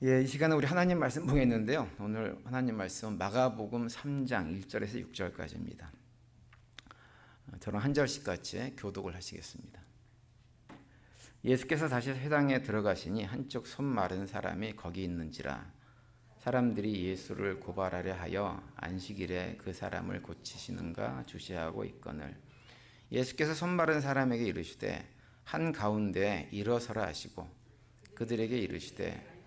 예, 이 시간에 우리 하나님 말씀 보겠는데요. 오늘 하나님 말씀 마가복음 3장 1절에서 6절까지입니다. 어, 저는 한 절씩 같이 교독을 하시겠습니다. 예수께서 다시 회당에 들어가시니 한쪽 손 마른 사람이 거기 있는지라 사람들이 예수를 고발하려 하여 안식일에 그 사람을 고치시는가 주시하고 있거늘 예수께서 손 마른 사람에게 이르시되 한 가운데 일어서라 하시고 그들에게 이르시되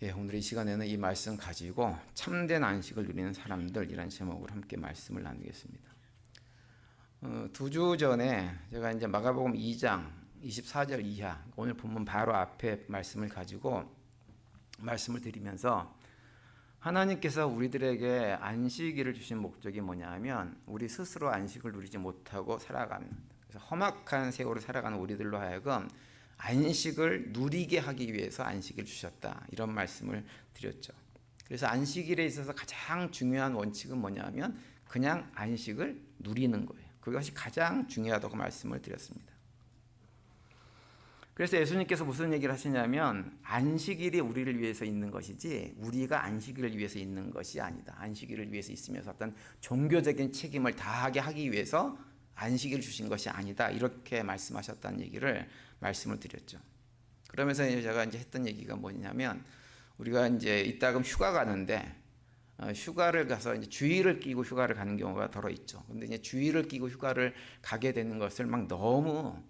예, 오늘 이 시간에는 이 말씀 가지고 참된 안식을 누리는 사람들이란 제목으로 함께 말씀을 나누겠습니다. 어, 두주 전에 제가 이제 마가복음 2장 24절 이하 오늘 본문 바로 앞에 말씀을 가지고 말씀을 드리면서 하나님께서 우리들에게 안식일을 주신 목적이 뭐냐면 우리 스스로 안식을 누리지 못하고 살아가는 그래서 험악한 세월을 살아가는 우리들로 하여금 안식을 누리게 하기 위해서 안식을 주셨다 이런 말씀을 드렸죠. 그래서 안식일에 있어서 가장 중요한 원칙은 뭐냐면 그냥 안식을 누리는 거예요. 그것이 가장 중요하다고 말씀을 드렸습니다. 그래서 예수님께서 무슨 얘기를 하시냐면 안식일이 우리를 위해서 있는 것이지 우리가 안식일을 위해서 있는 것이 아니다. 안식일을 위해서 있으면서 어떤 종교적인 책임을 다하게 하기 위해서 안식일을 주신 것이 아니다. 이렇게 말씀하셨다는 얘기를 말씀을 드렸죠. 그러면서 제가 이제 했던 얘기가 뭐냐면 우리가 이제 이따금 휴가 가는데 어, 휴가를 가서 이제 주의를 끼고 휴가를 가는 경우가 더러 있죠. 근데 이제 주의를 끼고 휴가를 가게 되는 것을 막 너무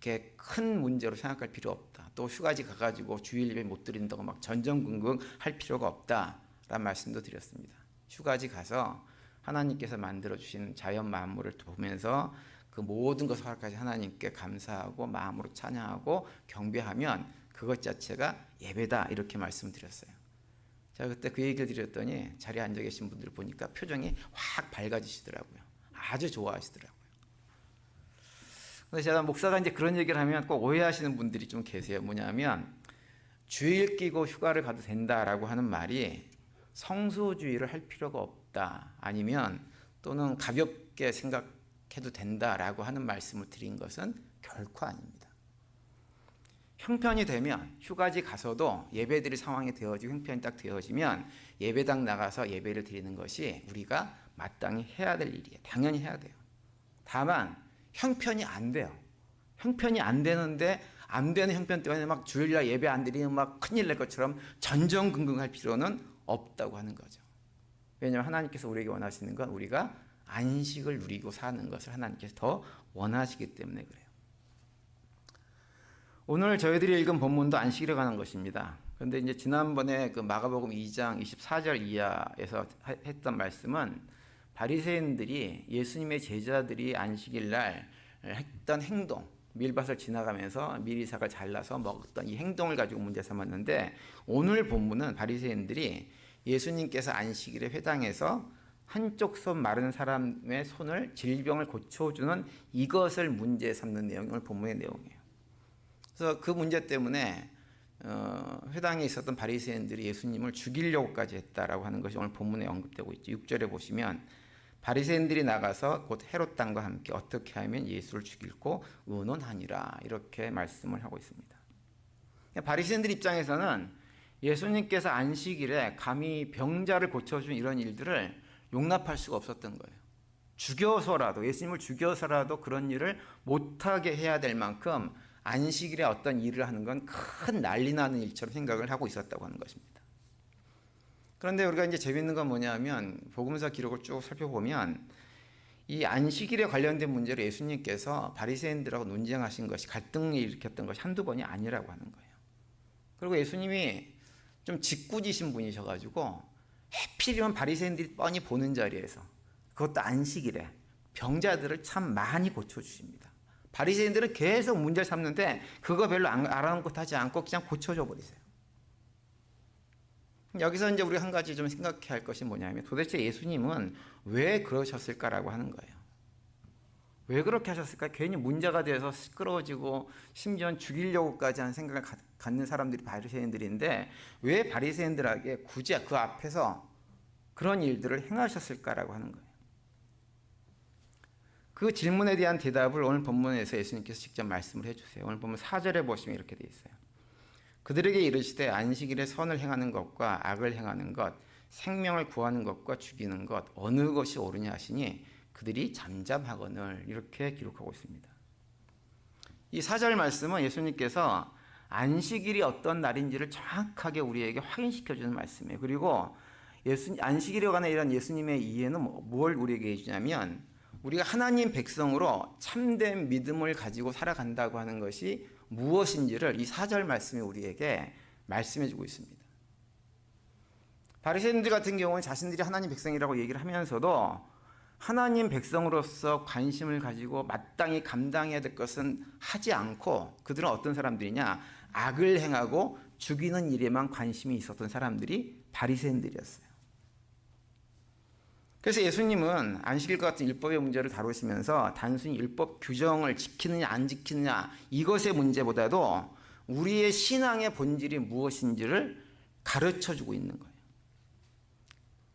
이렇게 큰 문제로 생각할 필요 없다. 또 휴가지 가가지고 주일 예배 못 드린다고 막 전전긍긍 할 필요가 없다라는 말씀도 드렸습니다. 휴가지 가서 하나님께서 만들어 주신 자연 만물을 보면서 그 모든 것을 허락하신 하나님께 감사하고 마음으로 찬양하고 경배하면 그것 자체가 예배다 이렇게 말씀드렸어요. 제가 그때 그 얘기를 드렸더니 자리에 앉아 계신 분들 보니까 표정이 확 밝아지시더라고요. 아주 좋아하시더라고요. 근데 제가 목사가 이제 그런 얘기를 하면 꼭 오해하시는 분들이 좀 계세요. 뭐냐면 주일 끼고 휴가를 가도 된다라고 하는 말이 성수주의를 할 필요가 없 다. 아니면 또는 가볍게 생각해도 된다라고 하는 말씀을 드린 것은 결코 아닙니다. 형편이 되면 휴가지 가서도 예배드릴 상황이 되어지고 형편이 딱 되어지면 예배당 나가서 예배를 드리는 것이 우리가 마땅히 해야 될 일이에요. 당연히 해야 돼요. 다만 형편이 안 돼요. 형편이 안 되는데 안 되는 형편 때문에 막 주일날 예배 안 드리면 막 큰일 날 것처럼 전전긍긍할 필요는 없다고 하는 거죠. 왜냐하면 하나님께서 우리에게 원하시는 건 우리가 안식을 누리고 사는 것을 하나님께서 더 원하시기 때문에 그래요. 오늘 저희들이 읽은 본문도 안식일에 관한 것입니다. 그런데 이제 지난번에 그 마가복음 2장 24절 이하에서 했던 말씀은 바리새인들이 예수님의 제자들이 안식일 날 했던 행동, 밀밭을 지나가면서 미리삭을 잘라서 먹었던 이 행동을 가지고 문제 삼았는데 오늘 본문은 바리새인들이 예수님께서 안식일에 회당에서 한쪽 손 마른 사람의 손을 질병을 고쳐주는 이것을 문제 삼는 내용을 본문의 내용이에요. 그래서 그 문제 때문에 어, 회당에 있었던 바리새인들이 예수님을 죽이려고까지 했다라고 하는 것이 오늘 본문에 언급되고 있죠. 6절에 보시면 바리새인들이 나가서 곧 헤롯 당과 함께 어떻게 하면 예수를 죽일고 의논하니라 이렇게 말씀을 하고 있습니다. 바리새인들 입장에서는 예수님께서 안식일에 감히 병자를 고쳐준 이런 일들을 용납할 수가 없었던 거예요. 죽여서라도 예수님을 죽여서라도 그런 일을 못하게 해야 될 만큼 안식일에 어떤 일을 하는 건 큰 난리 나는 일처럼 생각을 하고 있었다고 하는 것입니다. 그런데 우리가 이제 재밌는 건 뭐냐면 복음서 기록을 쭉 살펴보면 이 안식일에 관련된 문제를 예수님께서 바리새인들하고 논쟁하신 것이 갈등을 일으켰던 것이 한두 번이 아니라고 하는 거예요. 그리고 예수님이 좀 짓궂으신 분이셔가지고 해필이면 바리새인들이 뻔히 보는 자리에서 그것도 안식일에 병자들을 참 많이 고쳐주십니다. 바리새인들은 계속 문제를 삼는데 그거 별로 알아놓고 하지 않고 그냥 고쳐줘 버리세요. 여기서 이제 우리가 한 가지 좀 생각해야 할 것이 뭐냐면 도대체 예수님은 왜 그러셨을까라고 하는 거예요. 왜 그렇게 하셨을까? 괜히 문제가 돼서 시끄러워지고 심지어 죽이려고까지 하는 생각을 가- 갖는 사람들이 바리새인들인데 왜 바리새인들에게 굳이 그 앞에서 그런 일들을 행하셨을까라고 하는 거예요. 그 질문에 대한 대답을 오늘 본문에서 예수님께서 직접 말씀을 해주세요. 오늘 보면 4절에 보시면 이렇게 돼 있어요. 그들에게 이르시되 안식일에 선을 행하는 것과 악을 행하는 것, 생명을 구하는 것과 죽이는 것 어느 것이 옳으냐 하시니 그들이 잠잠하거늘 이렇게 기록하고 있습니다. 이 사절 말씀은 예수님께서 안식일이 어떤 날인지를 정확하게 우리에게 확인시켜 주는 말씀이에요. 그리고 예수 안식일에 관한 이런 예수님의 이해는 뭐- 뭘 우리에게 해 주냐면 우리가 하나님 백성으로 참된 믿음을 가지고 살아간다고 하는 것이 무엇인지를 이 사절 말씀이 우리에게 말씀해 주고 있습니다. 바리새인들 같은 경우는 자신들이 하나님 백성이라고 얘기를 하면서도 하나님 백성으로서 관심을 가지고 마땅히 감당해야 될 것은 하지 않고 그들은 어떤 사람들이냐 악을 행하고 죽이는 일에만 관심이 있었던 사람들이 바리새인들이었어요. 그래서 예수님은 안식일과 같은 율법의 문제를 다루시면서 단순히 율법 규정을 지키느냐 안 지키느냐 이것의 문제보다도 우리의 신앙의 본질이 무엇인지를 가르쳐 주고 있는 거예요.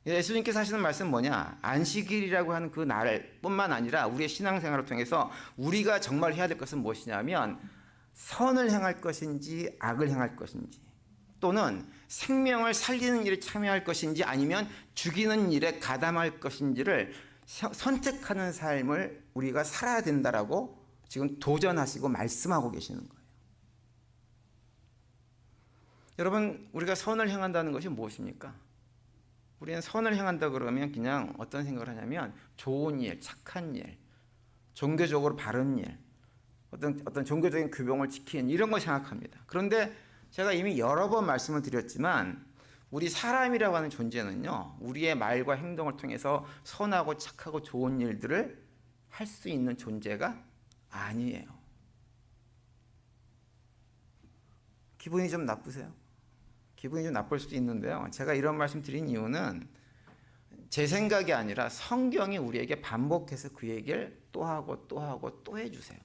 예수님께서 하시는 말씀은 뭐냐? 안식일이라고 하는 그 날뿐만 아니라 우리의 신앙생활을 통해서 우리가 정말 해야 될 것은 무엇이냐면 선을 행할 것인지 악을 행할 것인지 또는 생명을 살리는 일에 참여할 것인지 아니면 죽이는 일에 가담할 것인지를 서- 선택하는 삶을 우리가 살아야 된다라고 지금 도전하시고 말씀하고 계시는 거예요. 여러분, 우리가 선을 행한다는 것이 무엇입니까? 우리는 선을 행한다 그러면 그냥 어떤 생각을 하냐면 좋은 일, 착한 일, 종교적으로 바른 일, 어떤 어떤 종교적인 규범을 지키는 이런 걸 생각합니다. 그런데 제가 이미 여러 번 말씀을 드렸지만 우리 사람이라고 하는 존재는요, 우리의 말과 행동을 통해서 선하고 착하고 좋은 일들을 할 수 있는 존재가 아니에요. 기분이 좀 나쁘세요? 기분이 좀 나쁠 수도 있는데요. 제가 이런 말씀 드린 이유는 제 생각이 아니라 성경이 우리에게 반복해서 그 얘기를 또 하고 또 하고 또 해주세요.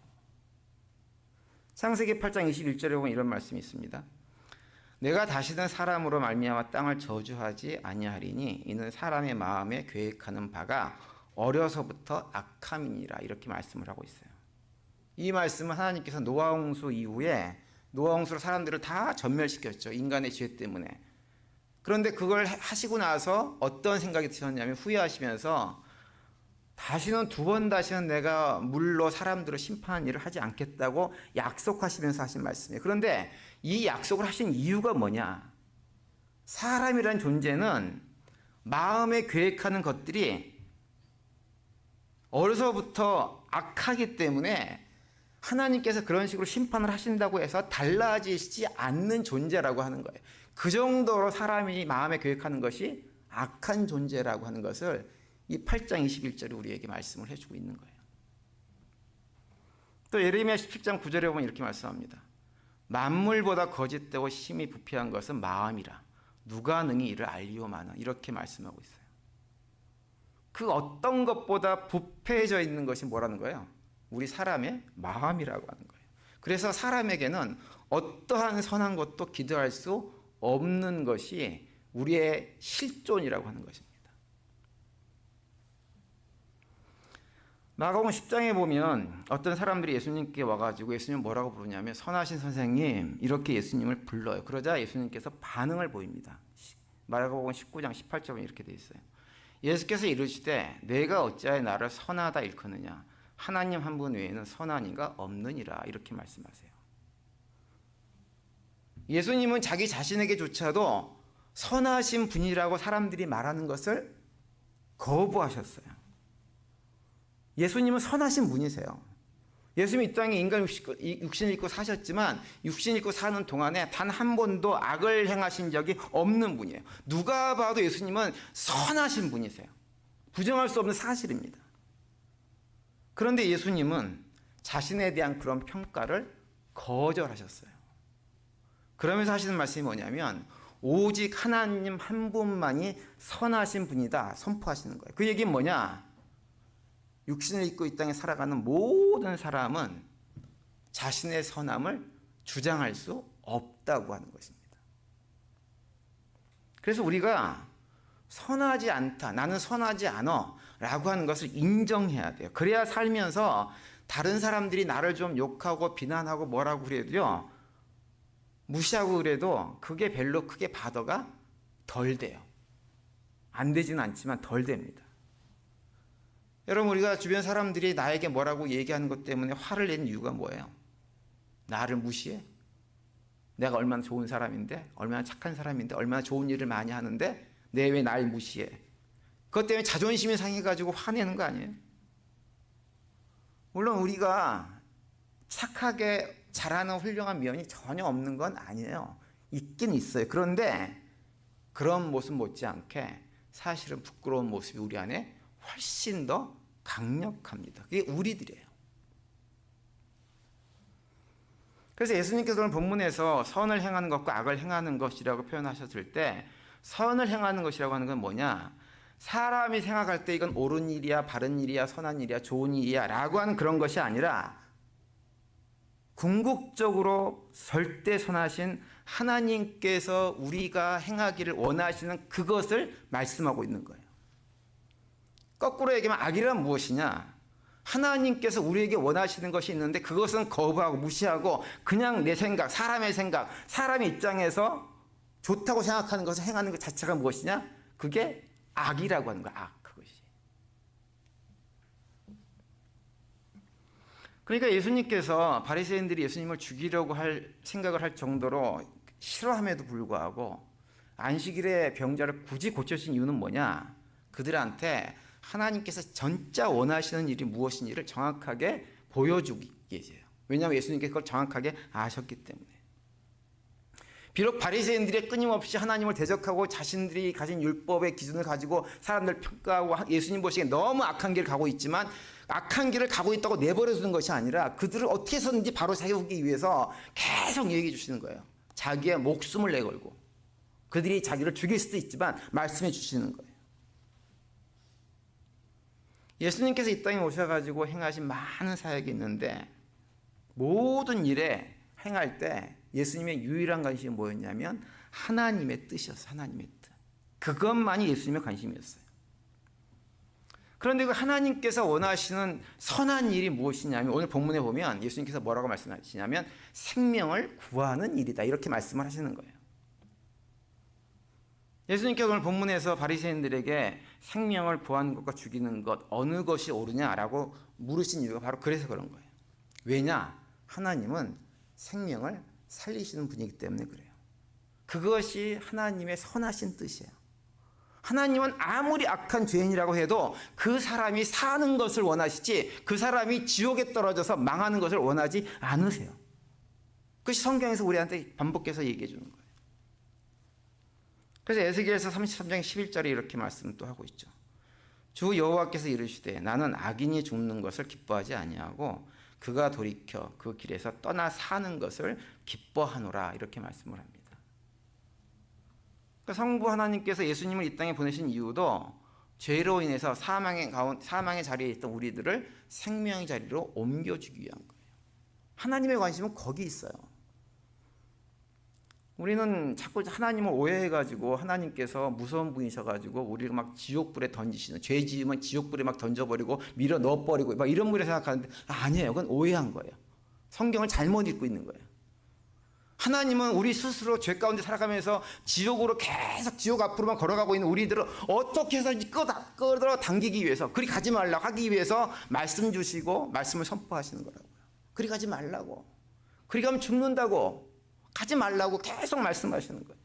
창세기 8장 21절에 보면 이런 말씀이 있습니다. 내가 다시는 사람으로 말미암아 땅을 저주하지 아니하리니 이는 사람의 마음에 계획하는 바가 어려서부터 악함이니라 이렇게 말씀을 하고 있어요. 이 말씀은 하나님께서 노아 홍수 이후에 노아 홍수로 사람들을 다 전멸시켰죠. 인간의 죄 때문에. 그런데 그걸 하시고 나서 어떤 생각이 드셨냐면 후회하시면서 다시는 두 번 다시는 내가 물로 사람들을 심판하는 일을 하지 않겠다고 약속하시면서 하신 말씀이에요. 그런데 이 약속을 하신 이유가 뭐냐? 사람이란 존재는 마음에 계획하는 것들이 어려서부터 악하기 때문에 하나님께서 그런 식으로 심판을 하신다고 해서 달라지지 않는 존재라고 하는 거예요. 그 정도로 사람이 마음에 계획하는 것이 악한 존재라고 하는 것을 이 8장 21절에 우리에게 말씀을 해주고 있는 거예요. 또 예레미야 17장 9절에 보면 이렇게 말씀합니다. 만물보다 거짓되고 심히 부패한 것은 마음이라 누가 능히 이를 알리오마는 이렇게 말씀하고 있어요. 그 어떤 것보다 부패해져 있는 것이 뭐라는 거예요? 우리 사람의 마음이라고 하는 거예요. 그래서 사람에게는 어떠한 선한 것도 기대할 수 없는 것이 우리의 실존이라고 하는 것입니다. 마가복음 10장에 보면 어떤 사람들이 예수님께 와가지고 예수님 뭐라고 부르냐면 선하신 선생님 이렇게 예수님을 불러요. 그러자 예수님께서 반응을 보입니다. 마가복음 19장 18절에 이렇게 돼 있어요. 예수께서 이르시되 내가 어찌하여 나를 선하다 일컫느냐 하나님 한 분 외에는 선한 이가 없느니라 이렇게 말씀하세요. 예수님은 자기 자신에게조차도 선하신 분이라고 사람들이 말하는 것을 거부하셨어요. 예수님은 선하신 분이세요. 예수님이 이 땅에 인간 육신을 입고 사셨지만 육신 입고 사는 동안에 단 한 번도 악을 행하신 적이 없는 분이에요. 누가 봐도 예수님은 선하신 분이세요. 부정할 수 없는 사실입니다. 그런데 예수님은 자신에 대한 그런 평가를 거절하셨어요. 그러면서 하시는 말씀이 뭐냐면 오직 하나님 한 분만이 선하신 분이다 선포하시는 거예요. 그 얘기는 뭐냐? 육신을 입고 이 땅에 살아가는 모든 사람은 자신의 선함을 주장할 수 없다고 하는 것입니다. 그래서 우리가 선하지 않다, 나는 선하지 않아 라고 하는 것을 인정해야 돼요. 그래야 살면서 다른 사람들이 나를 좀 욕하고 비난하고 뭐라고 그래도요, 무시하고 그래도 그게 별로 크게 바더가 덜 돼요. 안 되지는 않지만 덜 됩니다. 여러분, 우리가 주변 사람들이 나에게 뭐라고 얘기하는 것 때문에 화를 내는 이유가 뭐예요? 나를 무시해? 내가 얼마나 좋은 사람인데, 얼마나 착한 사람인데, 얼마나 좋은 일을 많이 하는데, 내 왜 날 무시해? 그것 때문에 자존심이 상해가지고 화내는 거 아니에요? 물론 우리가 착하게 잘하는 훌륭한 면이 전혀 없는 건 아니에요. 있긴 있어요. 그런데 그런 모습 못지않게 사실은 부끄러운 모습이 우리 안에 훨씬 더 강력합니다. 그게 우리들이에요. 그래서 예수님께서 오늘 본문에서 선을 행하는 것과 악을 행하는 것이라고 표현하셨을 때 선을 행하는 것이라고 하는 건 뭐냐? 사람이 생각할 때 이건 옳은 일이야, 바른 일이야, 선한 일이야, 좋은 일이야 라고 하는 그런 것이 아니라 궁극적으로 절대 선하신 하나님께서 우리가 행하기를 원하시는 그것을 말씀하고 있는 거예요. 거꾸로 얘기하면 악이란 무엇이냐? 하나님께서 우리에게 원하시는 것이 있는데 그것은 거부하고 무시하고 그냥 내 생각, 사람의 생각, 사람의 입장에서 좋다고 생각하는 것을 행하는 것 자체가 무엇이냐? 그게 악이라고 하는 거야. 악 그것이. 그러니까 예수님께서 바리새인들이 예수님을 죽이려고 할 생각을 할 정도로 싫어함에도 불구하고 안식일에 병자를 굳이 고쳐신 이유는 뭐냐? 그들한테 하나님께서 전짜 원하시는 일이 무엇인지를 정확하게 보여주기 위해서요. 왜냐하면 예수님께서 그걸 정확하게 아셨기 때문에. 비록 바리새인들이 끊임없이 하나님을 대적하고 자신들이 가진 율법의 기준을 가지고 사람들 평가하고 예수님 보시기에 너무 악한 길을 가고 있지만 악한 길을 가고 있다고 내버려 두는 것이 아니라 그들을 어떻게 해서든지 바로 세우기 위해서 계속 얘기해 주시는 거예요. 자기의 목숨을 내걸고 그들이 자기를 죽일 수도 있지만 말씀해 주시는 거예요. 예수님께서 이 땅에 오셔가지고 행하신 많은 사역이 있는데 모든 일에 행할 때 예수님의 유일한 관심이 뭐였냐면 하나님의 뜻이었어요. 하나님의 뜻. 그것만이 예수님의 관심이었어요. 그런데 그 하나님께서 원하시는 선한 일이 무엇이냐면 오늘 본문에 보면 예수님께서 뭐라고 말씀하시냐면 생명을 구하는 일이다. 이렇게 말씀을 하시는 거예요. 예수님께서 오늘 본문에서 바리새인들에게 생명을 구하는 것과 죽이는 것 어느 것이 옳으냐라고 물으신 이유가 바로 그래서 그런 거예요. 왜냐? 하나님은 생명을 살리시는 분이기 때문에 그래요. 그것이 하나님의 선하신 뜻이에요. 하나님은 아무리 악한 죄인이라고 해도 그 사람이 사는 것을 원하시지 그 사람이 지옥에 떨어져서 망하는 것을 원하지 않으세요. 그것이 성경에서 우리한테 반복해서 얘기해 주는 거예요. 그래서 에스겔서 33장 11절에 이렇게 말씀 또 하고 있죠. 주 여호와께서 이르시되 나는 악인이 죽는 것을 기뻐하지 아니하고 그가 돌이켜 그 길에서 떠나 사는 것을 기뻐하노라 이렇게 말씀을 합니다. 그러니까 성부 하나님께서 예수님을 이 땅에 보내신 이유도 죄로 인해서 사망의 가운 사망의 자리에 있던 우리들을 생명의 자리로 옮겨주기 위한 거예요. 하나님의 관심은 거기 있어요. 우리는 자꾸 하나님을 오해해가지고 하나님께서 무서운 분이셔가지고 우리를 막 지옥불에 던지시는 죄 지으면 지옥불에 막 던져버리고 밀어 넣어버리고 막 이런 분이 생각하는데 아니에요. 그건 오해한 거예요. 성경을 잘못 읽고 있는 거예요. 하나님은 우리 스스로 죄 가운데 살아가면서 지옥으로 계속 지옥 앞으로만 걸어가고 있는 우리들을 어떻게 해서든지 끌어 당기기 위해서 그리 가지 말라고 하기 위해서 말씀 주시고 말씀을 선포하시는 거라고요. 그리 가지 말라고. 그리 가면 죽는다고. 가지 말라고 계속 말씀하시는 거예요.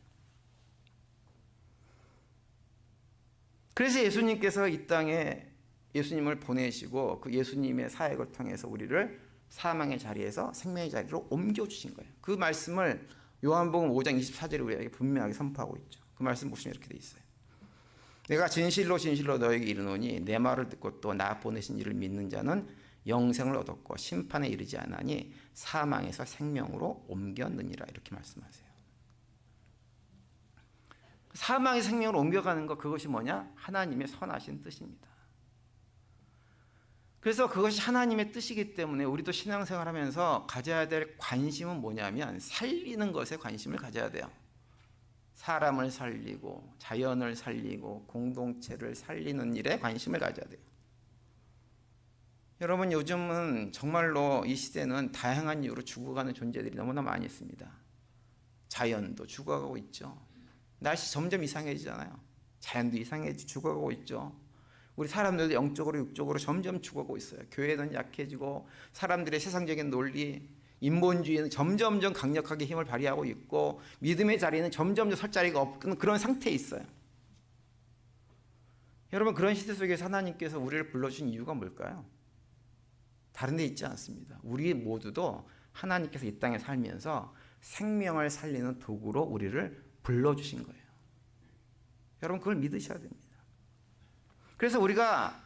그래서 예수님께서 이 땅에 예수님을 보내시고 그 예수님의 사역을 통해서 우리를 사망의 자리에서 생명의 자리로 옮겨주신 거예요. 그 말씀을 요한복음 5장 24절에 우리에게 분명하게 선포하고 있죠. 그 말씀 보시면 이렇게 돼 있어요. 내가 진실로 진실로 너에게 이르노니 내 말을 듣고 또 나 보내신 이를 믿는 자는 영생을 얻었고 심판에 이르지 않으니 사망에서 생명으로 옮겼느니라 이렇게 말씀하세요. 사망의 생명으로 옮겨가는 것 그것이 뭐냐? 하나님의 선하신 뜻입니다. 그래서 그것이 하나님의 뜻이기 때문에 우리도 신앙생활 하면서 가져야 될 관심은 뭐냐면 살리는 것에 관심을 가져야 돼요. 사람을 살리고 자연을 살리고 공동체를 살리는 일에 관심을 가져야 돼요. 여러분 요즘은 정말로 이 시대는 다양한 이유로 죽어가는 존재들이 너무나 많이 있습니다. 자연도 죽어가고 있죠. 날씨 점점 이상해지잖아요. 자연도 이상해지 죽어가고 있죠. 우리 사람들도 영적으로 육적으로 점점 죽어가고 있어요. 교회는 약해지고 사람들의 세상적인 논리, 인본주의는 점점점 강력하게 힘을 발휘하고 있고 믿음의 자리는 점점 설 자리가 없는 그런 상태에 있어요. 여러분 그런 시대 속에서 하나님께서 우리를 불러주신 이유가 뭘까요? 다른 데 있지 않습니다. 우리 모두도 하나님께서 이 땅에 살면서 생명을 살리는 도구로 우리를 불러주신 거예요. 여러분 그걸 믿으셔야 됩니다. 그래서 우리가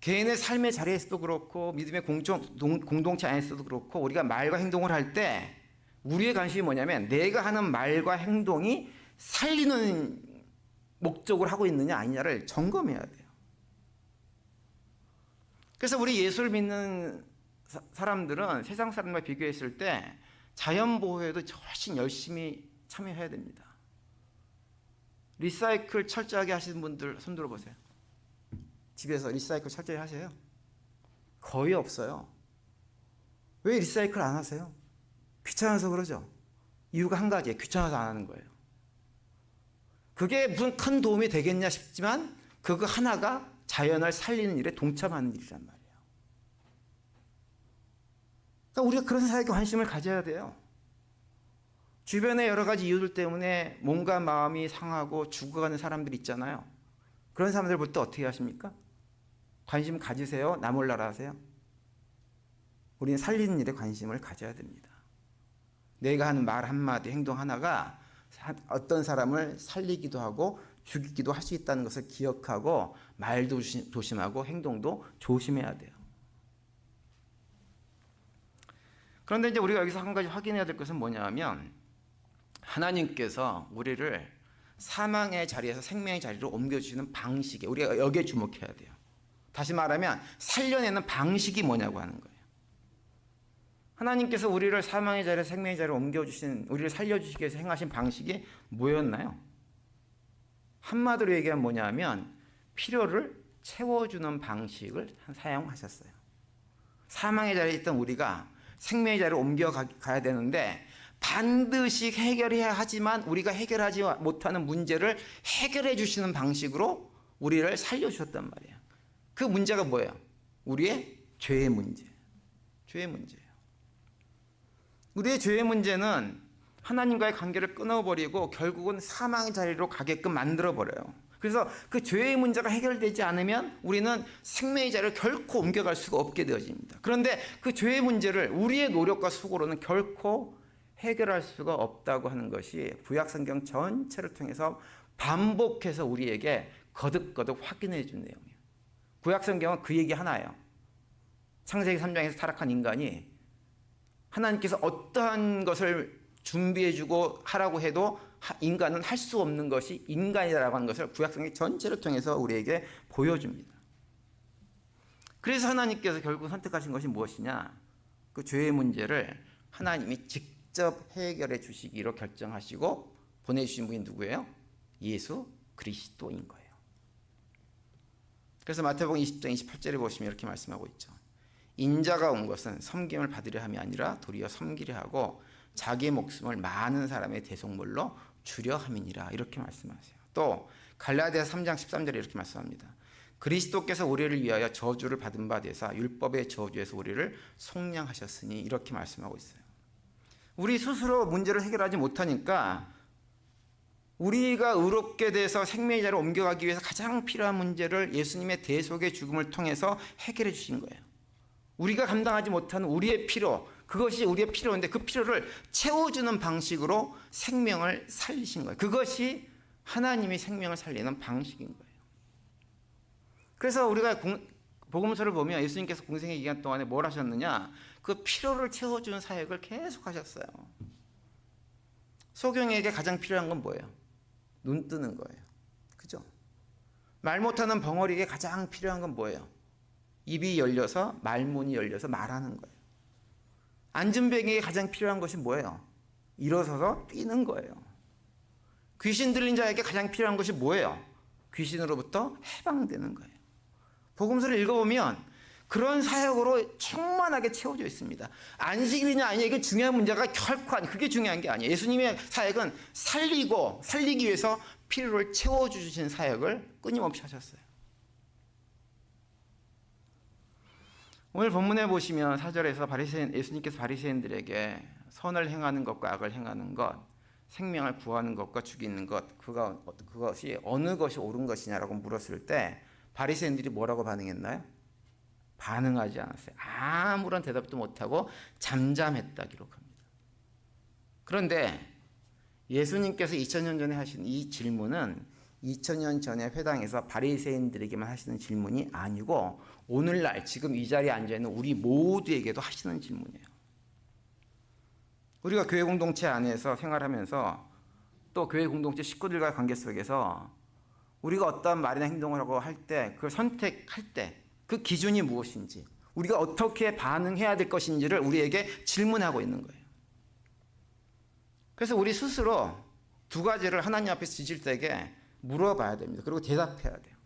개인의 삶의 자리에서도 그렇고 믿음의 공동, 공동체 안에서도 그렇고 우리가 말과 행동을 할 때 우리의 관심이 뭐냐면 내가 하는 말과 행동이 살리는 목적을 하고 있느냐 아니냐를 점검해야 돼요. 그래서 우리 예수를 믿는 사- 사람들은 세상 사람과 비교했을 때 자연 보호에도 훨씬 열심히 참여해야 됩니다. 리사이클 철저하게 하시는 분들 손 들어 보세요. 집에서 리사이클 철저히 하세요? 거의 없어요. 왜 리사이클 안 하세요? 귀찮아서 그러죠. 이유가 한 가지예요. 귀찮아서 안 하는 거예요. 그게 무슨 큰 도움이 되겠냐 싶지만 그거 하나가 자연을 살리는 일에 동참하는 일이란 말이에요. 그러니까 우리가 그런 사회에 관심을 가져야 돼요. 주변에 여러 가지 이유들 때문에 몸과 마음이 상하고 죽어가는 사람들 있잖아요. 그런 사람들 볼 때 어떻게 하십니까? 관심 가지세요? 나 몰라라 하세요? 우리는 살리는 일에 관심을 가져야 됩니다. 내가 하는 말 한마디, 행동 하나가 어떤 사람을 살리기도 하고 죽이기도 할 수 있다는 것을 기억하고 말도 조심하고 행동도 조심해야 돼요. 그런데 이제 우리가 여기서 한 가지 확인해야 될 것은 뭐냐면 하나님께서 우리를 사망의 자리에서 생명의 자리로 옮겨주시는 방식에 우리가 여기에 주목해야 돼요. 다시 말하면 살려내는 방식이 뭐냐고 하는 거예요. 하나님께서 우리를 사망의 자리에서 생명의 자리로 옮겨주신 우리를 살려주시기 위해서 행하신 방식이 뭐였나요? 한마디로 얘기하면 뭐냐면 필요를 채워주는 방식을 사용하셨어요. 사망의 자리에 있던 우리가 생명의 자리로 옮겨가야 되는데 반드시 해결해야 하지만 우리가 해결하지 못하는 문제를 해결해 주시는 방식으로 우리를 살려주셨단 말이에요. 그 문제가 뭐예요? 우리의 죄의 문제. 죄의 문제예요. 우리의 죄의 문제는 하나님과의 관계를 끊어버리고 결국은 사망의 자리로 가게끔 만들어버려요. 그래서 그 죄의 문제가 해결되지 않으면 우리는 생명의 자리를 결코 옮겨갈 수가 없게 되어집니다. 그런데 그 죄의 문제를 우리의 노력과 수고로는 결코 해결할 수가 없다고 하는 것이 구약성경 전체를 통해서 반복해서 우리에게 거듭거듭 확인해 준 내용이에요. 구약성경은 그 얘기 하나예요. 창세기 3장에서 타락한 인간이 하나님께서 어떠한 것을 준비해주고 하라고 해도 인간은 할 수 없는 것이 인간이라고 하는 것을 구약성경 전체를 통해서 우리에게 보여줍니다. 그래서 하나님께서 결국 선택하신 것이 무엇이냐? 그 죄의 문제를 하나님이 직접 해결해 주시기로 결정하시고 보내주신 분이 누구예요? 예수 그리스도인 거예요. 그래서 마태복음 20장 28절에 보시면 이렇게 말씀하고 있죠. 인자가 온 것은 섬김을 받으려 함이 아니라 도리어 섬기려 하고 자기의 목숨을 많은 사람의 대속물로 주려 함이니라 이렇게 말씀하세요. 또 갈라디아 3장 13절에 이렇게 말씀합니다. 그리스도께서 우리를 위하여 저주를 받은 바 되사 율법의 저주에서 우리를 속량하셨으니 이렇게 말씀하고 있어요. 우리 스스로 문제를 해결하지 못하니까 우리가 의롭게 돼서 생명의 자리로 옮겨가기 위해서 가장 필요한 문제를 예수님의 대속의 죽음을 통해서 해결해 주신 거예요. 우리가 감당하지 못하는 우리의 필요, 그것이 우리의 필요인데 그 필요를 채워주는 방식으로 생명을 살리신 거예요. 그것이 하나님이 생명을 살리는 방식인 거예요. 그래서 우리가 공, 복음서를 보면 예수님께서 공생의 기간 동안에 뭘 하셨느냐? 그 필요를 채워주는 사역을 계속 하셨어요. 소경에게 가장 필요한 건 뭐예요? 눈 뜨는 거예요. 그죠? 말 못하는 벙어리에게 가장 필요한 건 뭐예요? 입이 열려서 말문이 열려서 말하는 거예요. 안전뱅이에게 가장 필요한 것이 뭐예요? 일어서서 뛰는 거예요. 귀신 들린 자에게 가장 필요한 것이 뭐예요? 귀신으로부터 해방되는 거예요. 복음서를 읽어보면 그런 사역으로 충만하게 채워져 있습니다. 안식일이냐 아니냐 이게 중요한 문제가 결코 아니 그게 중요한 게 아니에요. 예수님의 사역은 살리고 살리기 위해서 필요를 채워주신 사역을 끊임없이 하셨어요. 오늘 본문에 보시면 사절에서 바리새인 예수님께서 바리새인들에게 선을 행하는 것과 악을 행하는 것, 생명을 구하는 것과 죽이는 것, 그가 그것이 어느 것이 옳은 것이냐라고 물었을 때 바리새인들이 뭐라고 반응했나요? 반응하지 않았어요. 아무런 대답도 못하고 잠잠했다 기록합니다. 그런데 예수님께서 2000년 전에 하신 이 질문은 2000년 전에 회당에서 바리새인들에게만 하시는 질문이 아니고 오늘날 지금 이 자리에 앉아 있는 우리 모두에게도 하시는 질문이에요. 우리가 교회 공동체 안에서 생활하면서 또 교회 공동체 식구들과의 관계 속에서 우리가 어떤 말이나 행동을 하고 할 때 그걸 선택할 때 그 기준이 무엇인지 우리가 어떻게 반응해야 될 것인지를 우리에게 질문하고 있는 거예요. 그래서 우리 스스로 두 가지를 하나님 앞에서 지질 때에 물어봐야 됩니다. 그리고 대답해야 돼요.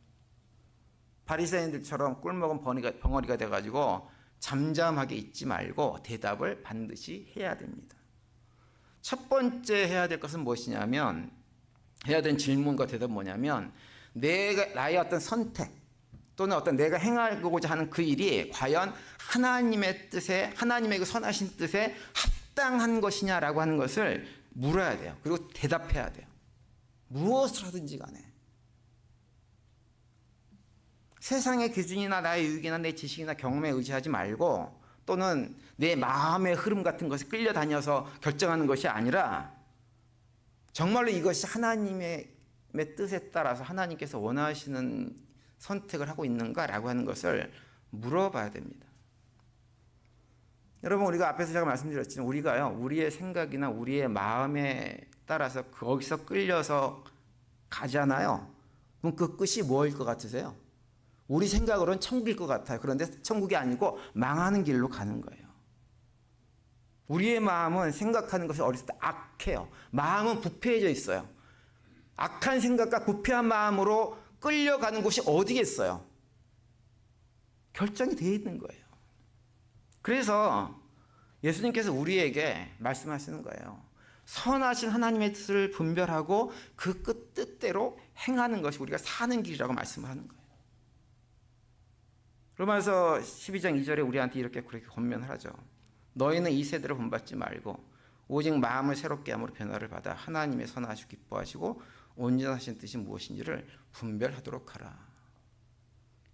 바리새인들처럼 꿀먹은 벙어리가, 벙어리가 돼가지고 잠잠하게 있지 말고 대답을 반드시 해야 됩니다. 첫 번째 해야 될 것은 무엇이냐면 해야 되는 질문과 대답은 뭐냐면 내가 나의 어떤 선택 또는 어떤 내가 행하고자 하는 그 일이 과연 하나님의 뜻에 하나님의 그 선하신 뜻에 합당한 것이냐라고 하는 것을 물어야 돼요. 그리고 대답해야 돼요. 무엇을 하든지 간에 세상의 기준이나 나의 유익이나 내 지식이나 경험에 의지하지 말고 또는 내 마음의 흐름 같은 것에 끌려다녀서 결정하는 것이 아니라 정말로 이것이 하나님의 뜻에 따라서 하나님께서 원하시는 선택을 하고 있는가라고 하는 것을 물어봐야 됩니다. 여러분 우리가 앞에서 제가 말씀드렸지만 우리가요 우리의 생각이나 우리의 마음에 따라서 거기서 끌려서 가잖아요. 그럼 그 끝이 뭐일 것 같으세요? 우리 생각으로는 천국일 것 같아요. 그런데 천국이 아니고 망하는 길로 가는 거예요. 우리의 마음은 생각하는 것이 어렸을 때 악해요. 마음은 부패해져 있어요. 악한 생각과 부패한 마음으로 끌려가는 곳이 어디겠어요? 결정이 되어 있는 거예요. 그래서 예수님께서 우리에게 말씀하시는 거예요. 선하신 하나님의 뜻을 분별하고 그 끝 뜻대로 행하는 것이 우리가 사는 길이라고 말씀하는 거예요. 로마서 12장 2절에 우리한테 이렇게 그렇게 권면을 하죠. 너희는 이 세대를 본받지 말고 오직 마음을 새롭게 함으로 변화를 받아 하나님의 선하시고 기뻐하시고 온전하신 뜻이 무엇인지를 분별하도록 하라.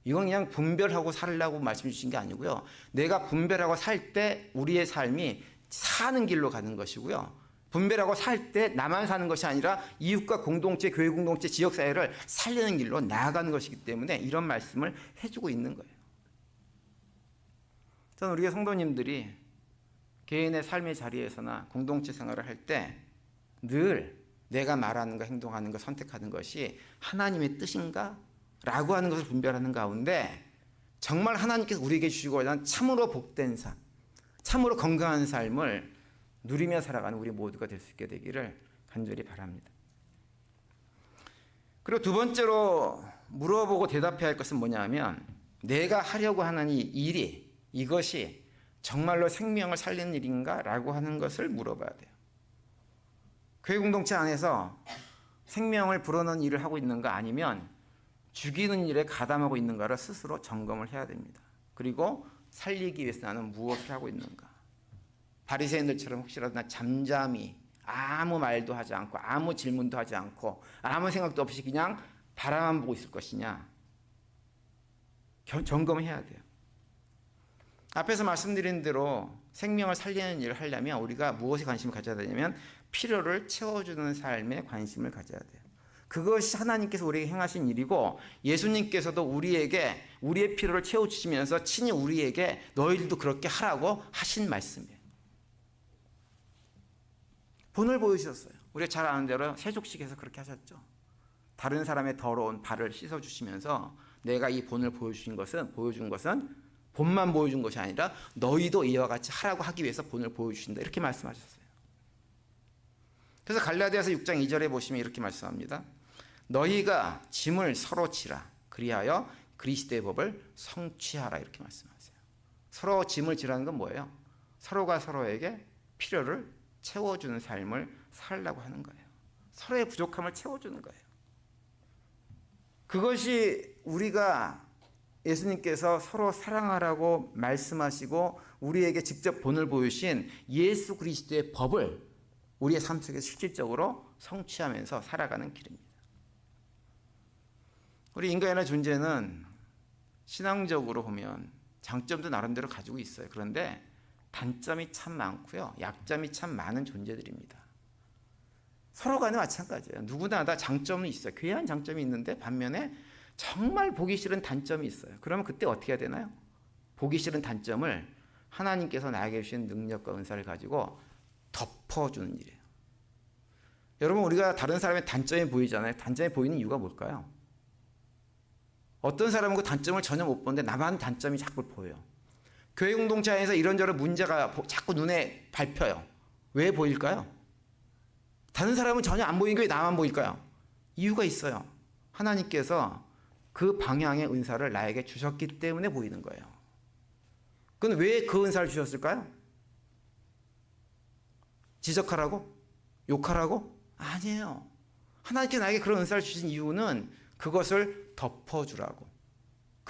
이건 그냥 분별하고 살라고 말씀 주신 게 아니고요. 내가 분별하고 살 때 우리의 삶이 사는 길로 가는 것이고요. 분별하고 살 때 나만 사는 것이 아니라 이웃과 공동체, 교회 공동체, 지역 사회를 살리는 길로 나아가는 것이기 때문에 이런 말씀을 해주고 있는 거예요. 저는 우리가 성도님들이 개인의 삶의 자리에서나 공동체 생활을 할 때 늘 내가 말하는 거, 행동하는 거, 선택하는 것이 하나님의 뜻인가? 라고 하는 것을 분별하는 가운데 정말 하나님께서 우리에게 주시고자 하는 참으로 복된 삶, 참으로 건강한 삶을 누리며 살아가는 우리 모두가 될 수 있게 되기를 간절히 바랍니다. 그리고 두 번째로 물어보고 대답해야 할 것은 뭐냐면 내가 하려고 하는 이 일이 이것이 정말로 생명을 살리는 일인가? 라고 하는 것을 물어봐야 돼요. 교회 공동체 안에서 생명을 불어넣는 일을 하고 있는가 아니면 죽이는 일에 가담하고 있는가를 스스로 점검을 해야 됩니다. 그리고 살리기 위해서 나는 무엇을 하고 있는가? 바리새인들처럼 혹시라도 나 잠잠히 아무 말도 하지 않고 아무 질문도 하지 않고 아무 생각도 없이 그냥 바라만 보고 있을 것이냐? 점검해야 돼요. 앞에서 말씀드린 대로 생명을 살리는 일을 하려면 우리가 무엇에 관심을 가져야 되냐면 필요를 채워주는 삶에 관심을 가져야 돼요. 그것이 하나님께서 우리에게 행하신 일이고 예수님께서도 우리에게 우리의 필요를 채워주시면서 친히 우리에게 너희들도 그렇게 하라고 하신 말씀이에요. 본을 보여주셨어요. 우리가 잘 아는 대로 세족식에서 그렇게 하셨죠. 다른 사람의 더러운 발을 씻어 주시면서 내가 이 본을 보여주신 것은 보여준 것은 본만 보여준 것이 아니라 너희도 이와 같이 하라고 하기 위해서 본을 보여주신다 이렇게 말씀하셨어요. 그래서 갈라디아서 6장 2절에 보시면 이렇게 말씀합니다. 너희가 짐을 서로 지라 그리하여 그리스도의 법을 성취하라 이렇게 말씀하세요. 서로 짐을 지라는 건 뭐예요? 서로가 서로에게 필요를 채워주는 삶을 살라고 하는 거예요. 서로의 부족함을 채워주는 거예요. 그것이 우리가 예수님께서 서로 사랑하라고 말씀하시고 우리에게 직접 본을 보여주신 예수 그리스도의 법을 우리의 삶 속에 실질적으로 성취하면서 살아가는 길입니다. 우리 인간의 존재는 신앙적으로 보면 장점도 나름대로 가지고 있어요. 그런데 단점이 참 많고요. 약점이 참 많은 존재들입니다. 서로 간에 마찬가지예요. 누구나 다 장점은 있어요. 괴한 장점이 있는데 반면에 정말 보기 싫은 단점이 있어요. 그러면 그때 어떻게 해야 되나요? 보기 싫은 단점을 하나님께서 나에게 주신 능력과 은사를 가지고 덮어주는 일이에요. 여러분 우리가 다른 사람의 단점이 보이잖아요. 단점이 보이는 이유가 뭘까요? 어떤 사람은 그 단점을 전혀 못 보는데 나만 단점이 자꾸 보여요. 교회 공동체 안에서 이런저런 문제가 보- 자꾸 눈에 밟혀요. 왜 보일까요? 다른 사람은 전혀 안 보이는 게왜 나만 보일까요? 이유가 있어요. 하나님께서 그 방향의 은사를 나에게 주셨기 때문에 보이는 거예요. 그건 왜 그 은사를 주셨을까요? 지적하라고? 욕하라고? 아니에요. 하나님께 나에게 그런 은사를 주신 이유는 그것을 덮어주라고.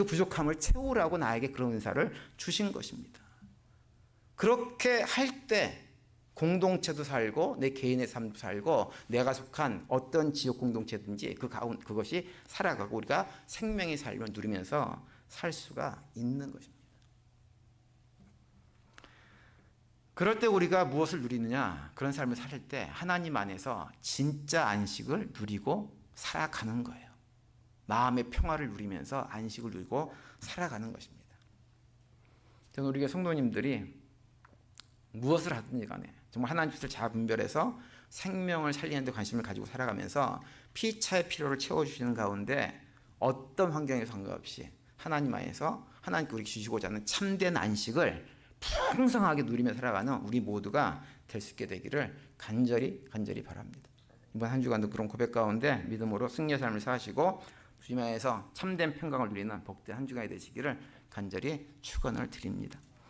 그 부족함을 채우라고 나에게 그런 은사를 주신 것입니다. 그렇게 할 때 공동체도 살고 내 개인의 삶도 살고 내가 속한 어떤 지역 공동체든지 그 가운 그것이 살아가고 우리가 생명의 삶을 누리면서 살 수가 있는 것입니다. 그럴 때 우리가 무엇을 누리느냐? 그런 삶을 살 때 하나님 안에서 진짜 안식을 누리고 살아가는 거예요. 마음의 평화를 누리면서 안식을 누리고 살아가는 것입니다. 저는 우리가 성도님들이 무엇을 하든지 간에 정말 하나님 뜻을 잘 분별해서 생명을 살리는 데 관심을 가지고 살아가면서 피차의 필요를 채워주시는 가운데 어떤 환경에서 상관없이 하나님 안에서 하나님께 우리 주시고자 하는 참된 안식을 풍성하게 누리며 살아가는 우리 모두가 될 수 있게 되기를 간절히 간절히 바랍니다. 이번 한 주간도 그런 고백 가운데 믿음으로 승리의 삶을 사시고 주님 안에서 참된 평강을 누리는 복된 한 주간이 되시기를 간절히 축원을 드립니다.